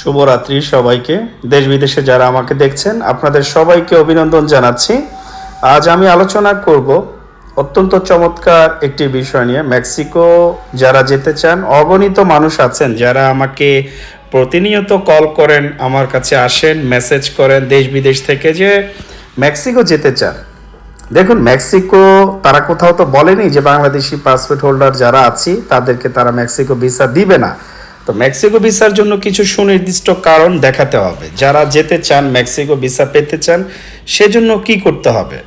শুভরাত্রি সবাইকে। দেশ বিদেশে যারা আমাকে দেখছেন, আপনাদের সবাইকে অভিনন্দন জানাচ্ছি। আজ আমি আলোচনা করব অত্যন্ত চমৎকার একটি বিষয় নিয়ে। মেক্সিকো যারা যেতে চান, অগণিত মানুষ আছেন যারা আমাকে প্রতিনিয়ত কল করেন, আমার কাছে আসেন, মেসেজ করেন দেশ বিদেশ থেকে যে মেক্সিকো যেতে চান। দেখুন, মেক্সিকো তারা কোথাও তো বলেনি যে বাংলাদেশি পাসপোর্ট হোল্ডার যারা আছি, তাদেরকে তারা মেক্সিকো ভিসা দিবে না। তো মেক্সিকো ভিসার জন্য কিছু সুনির্দিষ্ট কারণ দেখাতে হবে। যারা যেতে চান, মেক্সিকো ভিসা পেতে চান, সেজন্য কি করতে হবে?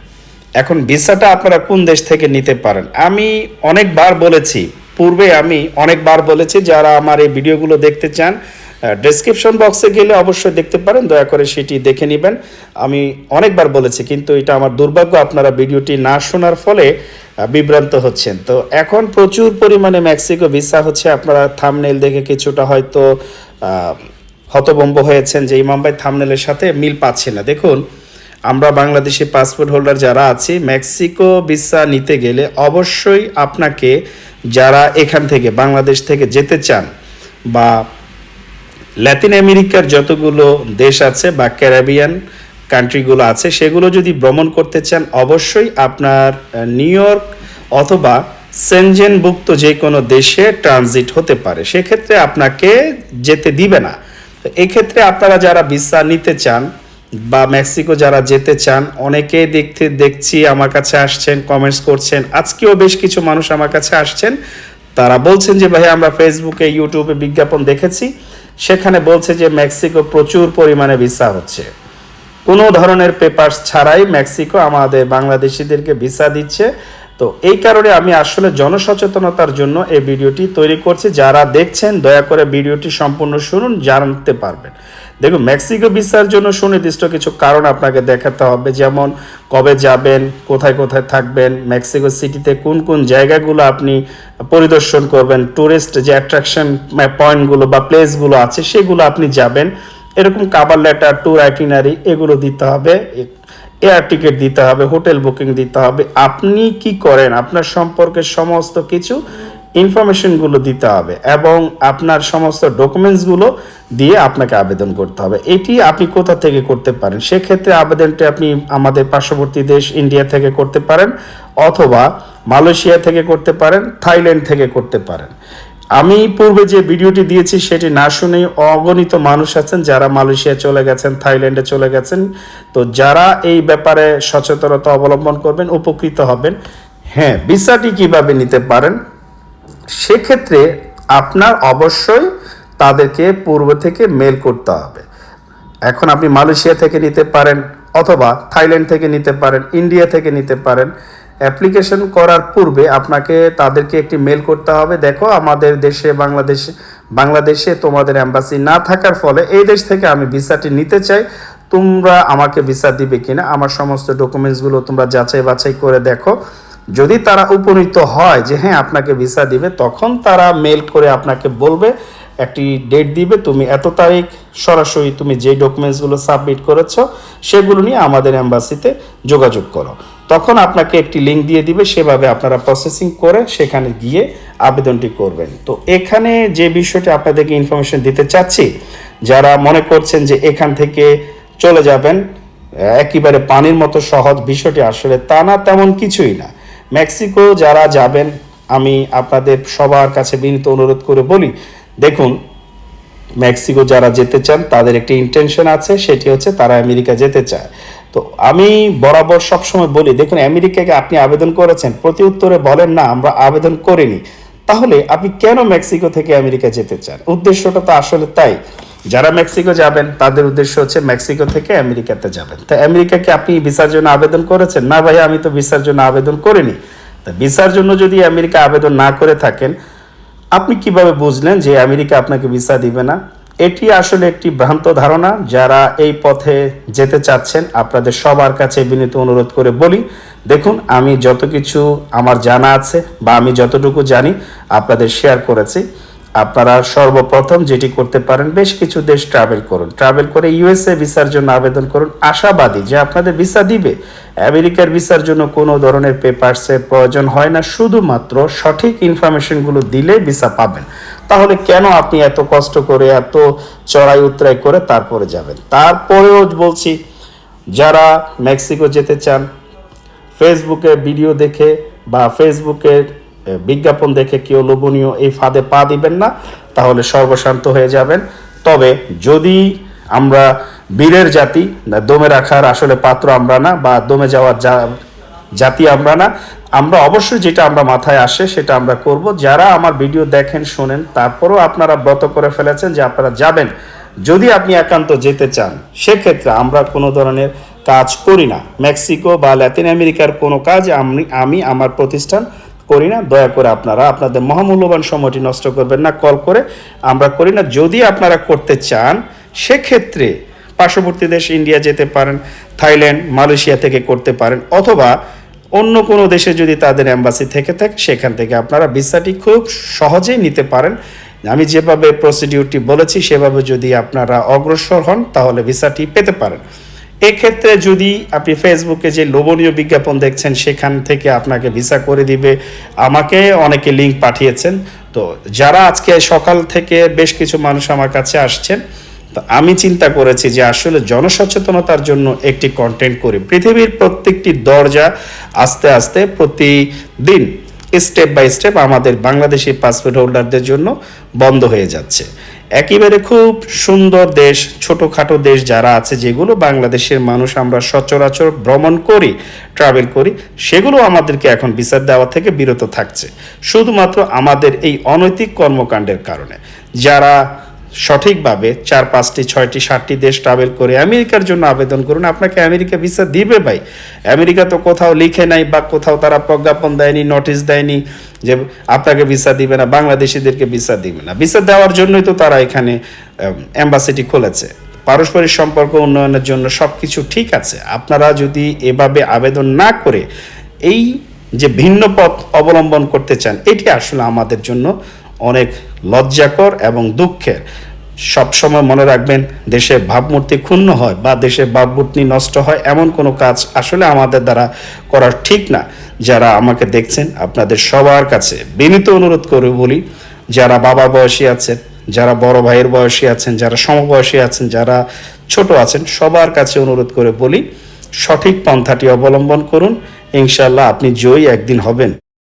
এখন ভিসাটা আপনারা কোন দেশ থেকে নিতে পারেন? আমি অনেকবার বলেছি পূর্বে আমি অনেকবার বলেছি যারা আমার এই ভিডিওগুলো দেখতে চান ডেসক্রিপশন বক্সে গেলে অবশ্যই দেখতে পারেন দয়া করে সেটি দেখে নেবেন। আমি অনেকবার বলেছি কিন্তু এটা আমার দুর্ভাগ্য আপনারা ভিডিওটি না শোনার ফলে বিভ্রান্ত হচ্ছেন। তো এখন প্রচুর পরিমাণে মেক্সিকো ভিসা হচ্ছে আপনারা থামনেল দেখে কিছুটা হয়তো আহ, হতভম্ব হয়েছেন যে ইমাম ভাই থামনেলের সাথে মিল পাচ্ছে না। দেখুন আমরা বাংলাদেশি পাসপোর্ট হোল্ডার যারা আছি মেক্সিকো ভিসা নিতে গেলে অবশ্যই আপনাকে যারা এখান থেকে বাংলাদেশ থেকে যেতে চান বা ল্যাতিন আমেরিকার যতগুলো দেশ আছে বা ক্যারাবিয়ান কান্ট্রিগুলো আছে, সেগুলো যদি ভ্রমণ করতে চান, অবশ্যই আপনার নিউ ইয়র্ক অথবা সেনজেনভুক্ত যে কোনো দেশে ট্রানজিট হতে পারে। সেক্ষেত্রে আপনাকে যেতে দিবে না। তো এক্ষেত্রে আপনারা যারা ভিসা নিতে চান বা মেক্সিকো যারা যেতে চান অনেকে দেখতে, দেখছি আমার কাছে আসছেন কমেন্টস করছেন। আজকেও বেশ কিছু মানুষ আমার কাছে আসছেন। তারা বলছেন যে ভাই আমরা ফেসবুকে ইউটিউবে বিজ্ঞাপন দেখেছি। সেখানে বলছে যে, মেক্সিকো প্রচুর পরিমাণে ভিসা হচ্ছে। কোনো ধরনের পেপারস ছাড়াই মেক্সিকো আমাদের বাংলাদেশিদেরকে ভিসা দিচ্ছে। তো এই কারণে আমি আসলে জনসচেতনতার জন্য এই ভিডিওটি তৈরি করছি। যারা দেখছেন, দয়া করে ভিডিওটি সম্পূর্ণ শুনুন, জানতে পারবেন। দেখুন, মেক্সিকো ভিসার জন্য সুনির্দিষ্ট কিছু কারণ আপনাকে দেখাতে হবে, যেমন কবে যাবেন, কোথায় কোথায় থাকবেন, মেক্সিকো সিটিতে কোন কোন জায়গাগুলো আপনি পরিদর্শন করবেন টুরিস্ট যে অ্যাট্রাকশন পয়েন্টগুলো বা প্লেসগুলো আছে, সেগুলো আপনি যাবেন। এরকম কাবার লেটার ট্যুর আইটিনারি এগুলো দিতে হবে এয়ার টিকিট দিতে হবে হোটেল বুকিং দিতে হবে। আপনি কি করেন? আপনার সম্পর্কে সমস্ত কিছু ইনফরমেশনগুলো দিতে হবে এবং আপনার সমস্ত ডকুমেন্টসগুলো দিয়ে আপনাকে আবেদন করতে হবে। এটি আপনি কোথা থেকে করতে পারেন? সেক্ষেত্রে আবেদনটি আপনি আমাদের পার্শ্ববর্তী দেশ ইন্ডিয়া থেকে করতে পারেন অথবা মালয়েশিয়া থেকে করতে পারেন, থাইল্যান্ড থেকে করতে পারেন। আমি পূর্বে যে ভিডিওটি দিয়েছি সেটি না শুনেই অগণিত মানুষ আছেন যারা মালয়েশিয়া চলে গেছেন, থাইল্যান্ডে চলে গেছেন। তো যারা এই ব্যাপারে সচেতনতা অবলম্বন করবেন, উপকৃত হবেন। হ্যাঁ ভিসাটি কীভাবে নিতে পারেন? সেক্ষেত্রে আপনার অবশ্যই তাদেরকে পূর্ব থেকে মেল করতে হবে। এখন আপনি মালয়েশিয়া থেকে নিতে পারেন অথবা থাইল্যান্ড থেকে নিতে পারেন, ইন্ডিয়া থেকে নিতে পারেন। অ্যাপ্লিকেশন করার পূর্বে আপনাকে তাদেরকে একটি মেল করতে হবে। দেখো, আমাদের দেশে, বাংলাদেশে বাংলাদেশে তোমাদের অ্যাম্বাসি না থাকার ফলে এই দেশ থেকে আমি ভিসাটি নিতে চাই। তোমরা আমাকে ভিসা দিবে কিনা? আমার সমস্ত ডকুমেন্টসগুলো তোমরা যাচাই বাছাই করে দেখো। যদি তারা উপনীত হয় যে হ্যাঁ আপনাকে ভিসা দিবে, তখন তারা মেল করে আপনাকে বলবে, একটি ডেট দিবে, তুমি এত তারিখ, সরাসরি তুমি যে ডকুমেন্টসগুলো সাবমিট করেছ, সেগুলো নিয়ে আমাদের অ্যাম্বাসিতে যোগাযোগ করো। তখন আপনাকে একটি লিঙ্ক দিয়ে দিবে, সেভাবে আপনারা প্রসেসিং করে সেখানে গিয়ে আবেদনটি করবেন। তো এখানে যে বিষয়টি আপনাদেরকে ইনফরমেশন দিতে চাচ্ছি, যারা মনে করছেন যে এখান থেকে চলে যাবেন, একেবারে পানির মতো সহজ বিষয়টি আসলে তা না, তেমন কিছুই না। মেক্সিকো যারা যাবেন, আমি আপনাদের সবার কাছে বিনীত অনুরোধ করে বলি, দেখুন, মেক্সিকো যারা যেতে চান, তাদের একটি ইন্টেনশন আছে, সেটি হচ্ছে তারা আমেরিকা যেতে চায়। তো আমি বরাবর সবসময় বলি, দেখুন, আমেরিকাকে আপনি আবেদন করেছেন, প্রতি উত্তরে বলেন, না, আমরা আবেদন করিনি। তাহলে আপনি কেন মেক্সিকো থেকে আমেরিকা যেতে চান? উদ্দেশ্যটা তো আসলে তাই। যারা মেক্সিকো যাবেন, তাদের উদ্দেশ্য হচ্ছে মেক্সিকো থেকে আমেরিকাতে যাবেন। তা আমেরিকাকে আপনি ভিসার জন্য আবেদন করেছেন? না ভাই আমি তো ভিসার জন্য আবেদন করিনি। তা ভিসার জন্য যদি আমেরিকা আবেদন না করে থাকেন, আপনি কীভাবে বুঝলেন যে আমেরিকা আপনাকে ভিসা দিবে না? এটি আসলে একটি ভ্রান্ত ধারণা। যারা এই পথে যেতে চাচ্ছেন, আপনাদের সবার কাছে বিনীত অনুরোধ করে বলি, দেখুন, আমি যত কিছু আমার জানা আছে বা আমি যতটুকু জানি, আপনাদের শেয়ার করেছি। আপনারা সর্বপ্রথম যেটি করতে পারেন, বেশ কিছু দেশ ট্রাভেল করুন। ট্রাভেল করে ইউএসএ ভিসার জন্য আবেদন করুন। আশাবাদী যে আপনাদের ভিসা দিবে। আমেরিকার ভিসার জন্য কোনো ধরনের পেপারসের প্রয়োজন হয় না। শুধুমাত্র সঠিক ইনফরমেশনগুলো দিলে ভিসা পাবেন। তাহলে কেন আপনি এত কষ্ট করে, এত চড়াই উতরাই করে তারপরে যাবেন? তারপরেও বলছি, যারা মেক্সিকো যেতে চান ফেসবুকে ভিডিও দেখে বা ফেসবুকে বিজ্ঞাপন দেখে কেউ লোভনীয় এই ফাঁদে পা দিবেন না, তাহলে সর্বশান্ত হয়ে যাবেন। তবে যদি আমরা বীরের জাতি দমে রাখার আসলে পাত্র আমরা না, বা দমে যাওয়ার জাতি আমরা না, আমরা অবশ্যই যেটা আমরা মাথায় আসে সেটা আমরা করব। যারা আমার ভিডিও দেখেন, শোনেন, তারপরেও আপনারা ব্রত করে ফেলেছেন যে আপনারা যাবেন। যদি আপনি একান্ত যেতে চান, সেক্ষেত্রে আমরা কোনো ধরনের কাজ করি না। মেক্সিকো বা ল্যাতিন আমেরিকার কোনো কাজ আমি আমি, আমার প্রতিষ্ঠান করি না, দয়া করে আপনারা আপনাদের মহামূল্যবান সময়টি নষ্ট করবেন না, কল করে আমরা করি না। যদি আপনারা করতে চান, সেক্ষেত্রে পার্শ্ববর্তী দেশ ইন্ডিয়া যেতে পারেন, থাইল্যান্ড, মালয়েশিয়া থেকে করতে পারেন, অথবা অন্য কোনো দেশে যদি তাদের অ্যাম্বাসি থেকে থাকে, সেখান থেকে আপনারা ভিসাটি খুব সহজেই নিতে পারেন। আমি যেভাবে প্রসিডিউরটি বলেছি, সেভাবে যদি আপনারা অগ্রসর হন, তাহলে ভিসাটি পেতে পারেন। এক্ষেত্রে যদি আপনি ফেসবুকে যে লোভনীয় বিজ্ঞাপন দেখছেন, সেখান থেকে আপনাকে ভিসা করে দিবে। আমাকে অনেকে লিঙ্ক পাঠিয়েছেন। তো যারা আজকে সকাল থেকে বেশ কিছু মানুষ আমার কাছে আসছেন, তো আমি চিন্তা করেছি যে আসলে জনসচেতনতার জন্য একটি কন্টেন্ট করি। পৃথিবীর প্রত্যেকটি দরজা আস্তে আস্তে প্রতিদিন স্টেপ বাই স্টেপ আমাদের বাংলাদেশি পাসপোর্ট হোল্ডারদের জন্য বন্ধ হয়ে যাচ্ছে। একেবারে খুব সুন্দর দেশ, ছোটোখাটো দেশ যারা আছে, যেগুলো বাংলাদেশের মানুষ আমরা সচরাচর ভ্রমণ করি ট্রাভেল করি, সেগুলো আমাদেরকে এখন বিচার দেওয়া থেকে বিরত থাকছে। শুধুমাত্র আমাদের এই অনৈতিক কর্মকাণ্ডের কারণে। যারা সঠিকভাবে চার, পাঁচটি, ছয়টি, সাতটি দেশ ট্রাভেল করে আমেরিকার জন্য আবেদন করুন। আপনাকে আমেরিকা ভিসা দিবে ভাই। আমেরিকা তো কোথাও লিখে নাই বা কোথাও তারা প্রজ্ঞাপন দেয়নি নোটিশ দেয়নি যে আপনাকে ভিসা দিবে না, বাংলাদেশিদেরকে ভিসা দিবে না। ভিসা দেওয়ার জন্যই তো তারা এখানে অ্যাম্বাসিটি খুলেছে। পারস্পরিক সম্পর্ক উন্নয়নের জন্য সব কিছু ঠিক আছে। আপনারা যদি এভাবে আবেদন না করে এই যে ভিন্ন পথ অবলম্বন করতে চান, এটি আসলে আমাদের জন্য অনেক লজ্জাকর এবং দুঃখের। সবসময় মনে রাখবেন দেশের ভাবমূর্তি ক্ষুণ্ণ হয় বা দেশে ভাবমূর্তি নষ্ট হয় এমন কোনো কাজ আসলে আমাদের দ্বারা করা ঠিক না। যারা আমাকে দেখছেন, আপনাদের সবার কাছে বিনীত অনুরোধ করে বলি, যারা বাবা বয়সী আছেন, যারা বড় ভাইয়ের বয়সী আছেন, যারা সমবয়সী আছেন, যারা ছোট আছেন, সবার কাছে অনুরোধ করে বলি, সঠিক পন্থাটি অবলম্বন করুন। ইনশাল্লাহ আপনি জয়ী একদিন হবেন।